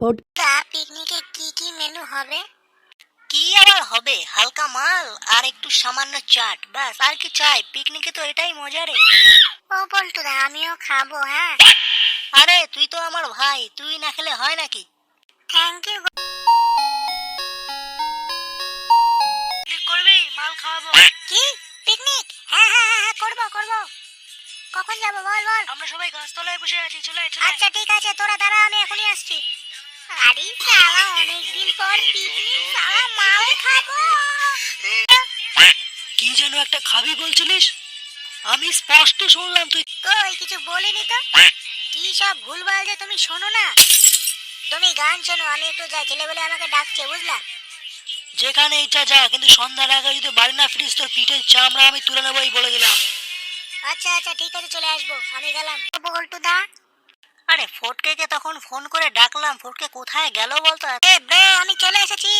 পড তা পিকনিকে কি কি মেনু হবে? কি আবার হবে? হালকা মাল আর একটু সামান্য চাট ব্যাস। আর কি চাই? পিকনিকে তো এটাই মজা রে ও পল্টুদা আমিও খাব হ্যাঁ। আরে তুই তো আমার ভাই। তুই না খেলে হয় নাকি? থ্যাংক ইউ করবি? মাল খাওয়াবো। কি? পিকনিক হ্যাঁ হ্যাঁ হ্যাঁ হ্যাঁ করব করব। কখন যাব বল বল। আমরা সবাই গাছতলায় বসে আছি চলে আয়, চলে আয়। আচ্ছা ঠিক আছে তোরা দাঁড়া আমি এখনই আসছি। আরে সালা অনেকদিন পর পিকনিক সালা মাল খাব। কি যেন একটা খাবি বলছিলিস? আমি স্পষ্ট শুনলাম তুই কই কিছু বলিনি তো? কি সব ভুলভাল যে তুমি শোনো না? তুমি গান শোনো আমি একটু যাই ছেলে বলে আমাকে ডাকছে বুঝলা? যেখানে ইচ্ছা যা কিন্তু সন্ধ্যার আগে যদি বাড়ি না ফিরিস তোর পিঠের চামড়া আমি তুলে নেব বলে দিলাম। আচ্ছা আচ্ছা ঠিক আছে চলে আসব। আমি গেলাম। বল্টু দা আরে ফটকেকে তখন ফোন করে ডাকলাম। ফটকে কোথায় গেল বলতো? এ, বে, আমি চলে এসেছি।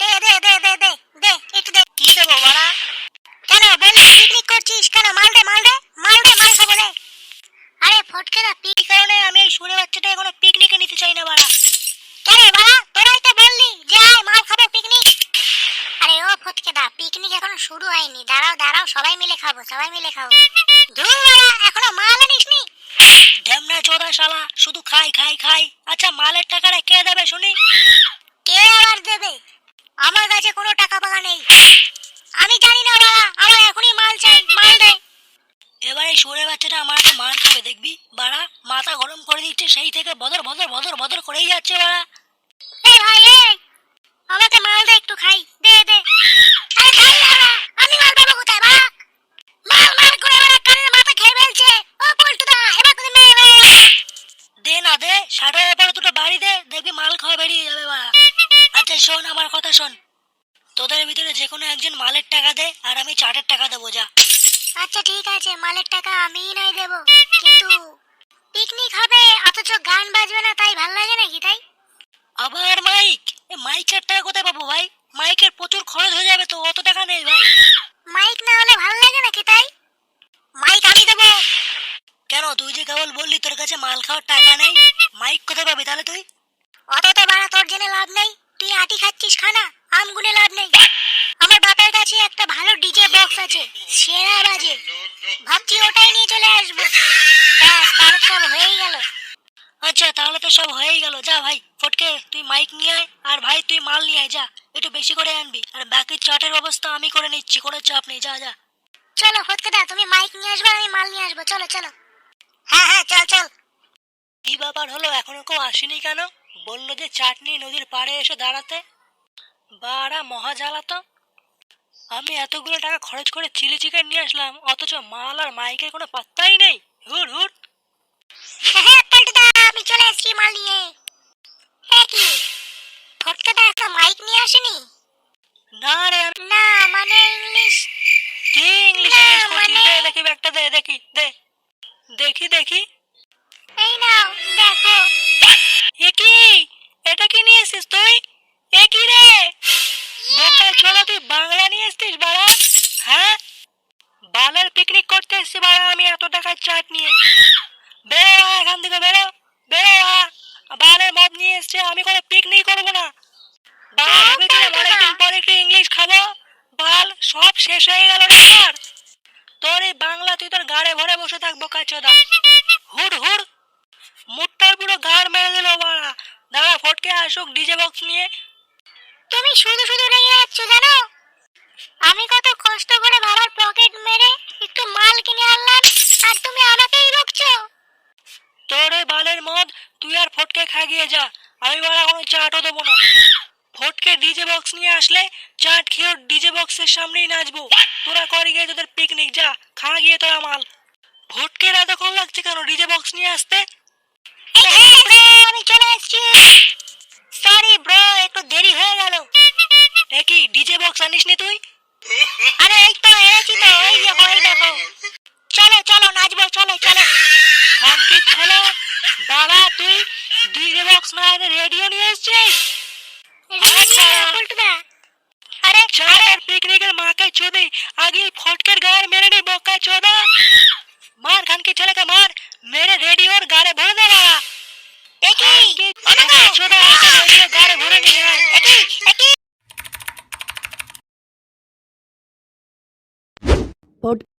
দে দে দে দে দে দে, একটু দে। কি দেবো বাড়া? কেন, বললি পিকনিক করছিস? কেন মাল দে মাল দে মাল দে মাল খাব রে আরে ফটকে দা পিক কারণে আমি এই বাচ্চাটা এখনও পিকনিকে নিতে চাই না বাড়া। কেন বাড়া? তোরাই তো বললি যে আয়, মাল খাব পিকনিক আরে ও ফটকে দা পিকনিক এখনও শুরু হয়নি। দাঁড়াও দাঁড়াও, সবাই মিলে খাব, সবাই মিলে খাব। ধুর বাড়া, এখনও মাল চোদা শালা শুধু খাই খাই খাই। আচ্ছা মালের টাকাটা কে দেবে শুনি? কে আবার দেবে? আমার কাছে কোনো টাকা পাকা নেই। আমি জানি না বাড়া আমার এখনই মাল চাই মাল দে। এবার সুরে বাচ্চাটা আমার হাতে মার খাবে দেখবি? বাড়া মাথা গরম করে দিচ্ছে সেই থেকে বদর বদর বদর বদর করেই যাচ্ছে বাড়া। এই ভাই এই! আমাকে মাল দে একটু খাই। দে দে। আরে আমি মাল পাবো শোন আমার কথা শোন। তোদের ভিতরে যে কোনো একজন মালের টাকা দে আর আমি চাটের টাকা দেবো যা। আচ্ছা ঠিক আছে মালের টাকা আমিই নাই দেবো। কিন্তু পিকনিক হবে অথচ গান বাজবে না তাই ভালো লাগে নাকি তাই? আবার মাইক? এ মাইকের টাকা কোথায় পাবো ভাই? মাইকের প্রচুর খরচ হয়ে যাবে তো অত টাকা নেই ভাই। মাইক না হলে ভালো লাগে নাকি তাই? মাইক আমি দেবো। কেন তুই যে কেবল বললি তোর কাছে মাল খাওয়ার টাকা নেই মাইক কোথায় পাবি তাহলে তুই? অত তো বাড়া তোর জেনে লাভ নেই। খাচ্ছিস খানা? আম গুনে লাভ নেই। আমার বাপের কাছে একটা ভালো ডিজে বক্স আছে সেরা বাজে। ভাবছি ওটাই নিয়ে চলে আসব। ব্যাস তার সব হয়েই গেল। আচ্ছা তাহলে তো সব হয়েই গেল। যা ভাই ফটকে তুই মাইক নিয়ে আয় আর ভাই তুই মাল নিয়ে আয় যা। একটু বেশি করে আনবি। আর বাকি চাটের ব্যবস্থা আমি করে নিচ্ছি কোনো চাপ নেই যা যা। চলো ফটকেদা তুমি মাইক নিয়ে আসবে আমি মাল নিয়ে আসব। চলো চলো। হ্যাঁ হ্যাঁ চল চল। কি ব্যাপার হলো? এখনও কেউ আসেনি কেন? বলল যে চাটনি নদীর পাড়ে এসে দাঁড়াতে। বাড়া মহা জ্বালাতো। আমি এতগুলো টাকা খরচ করে চিলি চিকেন নিয়ে আসলাম অথচ মাল আর মাইকের কোনো পাত্তাই নেই। হুর হুর। হ্যাঁ হ্যাঁ পল্টুদা আমি চলে এসেছি মাল নিয়ে। কি? ফটকেদা একটা মাইক নিয়ে আসেনি? না রে না মানে ইংলিশ কি ইংলিশ না, ইংলিশ করছিস মানে- দে দেখি ব্যাগটা দে দেখি দে দেখি দেখি এই নাও দেখো এ কি এটা কি নিয়ে এসেছিস তুই এ কি রে বোকা ছোড়া তুই বাংলা নিয়ে এসছিস বাড়া? হ্যাঁ? বালের পিকনিক করতে এসছি বাড়া আমি এত টাকার চাট নিয়ে। বেরো এখান থেকে বেরো বেরো বালের মদ নিয়ে এসছে আমি কোনো পিকনিক করব না। পরে একটু ইংলিশ খাব। বাল সব শেষ হয়ে গেল আমার। তোর এই বাংলা তুই তোর গাড়ে ভরে বসে থাকব কাচোদা হুড় হুড়। মুটটার পুরো গাড় মেরে দিল বাড়া। দাঁড়া ফটকে আসুক ডিজে বক্স নিয়ে। তুমি শুধু শুধু রেগে যাচ্ছ জানো? আমি কত কষ্ট করে বাবার পকেট মেরে একটু মাল কিনে আনলাম আর তুমি আমাকেই বকছো তোর ওই বালের মদ তুই আর ফটকে খাগিয়ে যা আমি বাড়া কোনো চাটও দেবো না। ফটকে ডিজে বক্স নিয়ে আসলে চাট খেয়ে ডিজে বক্সের সামনেই নাচবো। তোরা কর গিয়ে তোদের পিকনিক যা খা গিয়ে তোরা মাল। ফটকের এতক্ষণ লাগছে কেন ডিজে বক্স নিয়ে আসতে? আমি চলে খানকি ছেলে বাবা তুই ডিজে বক্স এনে রেডিও নিয়ে এসছিস? পল্টুদা আরে ছাড়ের পিকনিকের মাকে চোদে আগে ফটকের গায়ের মেরে নি বকা চোদা। মার খানকি ছেলেকে মার। মেরে রেডিওর গাড়ে ভরে দে খানকি ছেলে। রেডিও গাড়ি ভরে নিয়ে একই